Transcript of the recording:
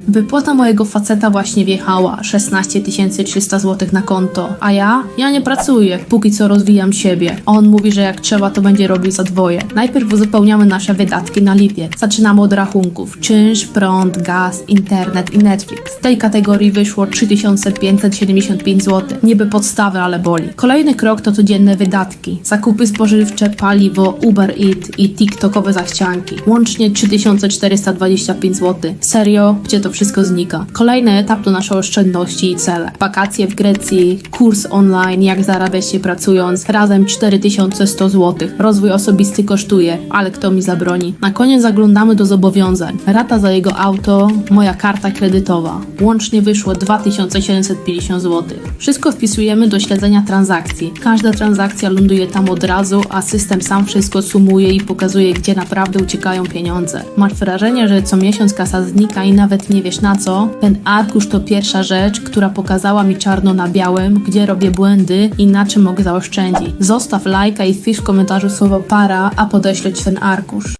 Wypłata mojego faceta właśnie wjechała 16 300 zł na konto, a ja? Ja nie pracuję, póki co rozwijam siebie. On mówi, że jak trzeba, to będzie robił za dwoje. Najpierw uzupełniamy nasze wydatki na lipiec. Zaczynamy od rachunków. Czynsz, prąd, gaz, internet i Netflix. Z tej kategorii wyszło 3575 zł. Niby podstawy, ale boli. Kolejny krok to codzienne wydatki. Zakupy spożywcze, paliwo, Uber Eat i TikTokowe zachcianki. Łącznie 3425 zł. Serio? Gdzie to wszystko znika? Kolejny etap to nasze oszczędności i cele. Wakacje w Grecji, kurs online, jak zarabiać się pracując, razem 4100 zł. Rozwój osobisty kosztuje, ale kto mi zabroni? Na koniec zaglądamy do zobowiązań. Rata za jego auto, moja karta kredytowa. Łącznie wyszło 2750 zł. Wszystko wpisujemy do śledzenia transakcji. Każda transakcja ląduje tam od razu, a system sam wszystko sumuje i pokazuje, gdzie naprawdę uciekają pieniądze. Masz wrażenie, że co miesiąc kasa znika i nawet nie wiesz na co? Ten arkusz to pierwsza rzecz, która pokazała mi czarno na białym, gdzie robię błędy i na czym mogę zaoszczędzić. Zostaw lajka i wpisz w komentarzu słowo para, a podeślę ci ten arkusz.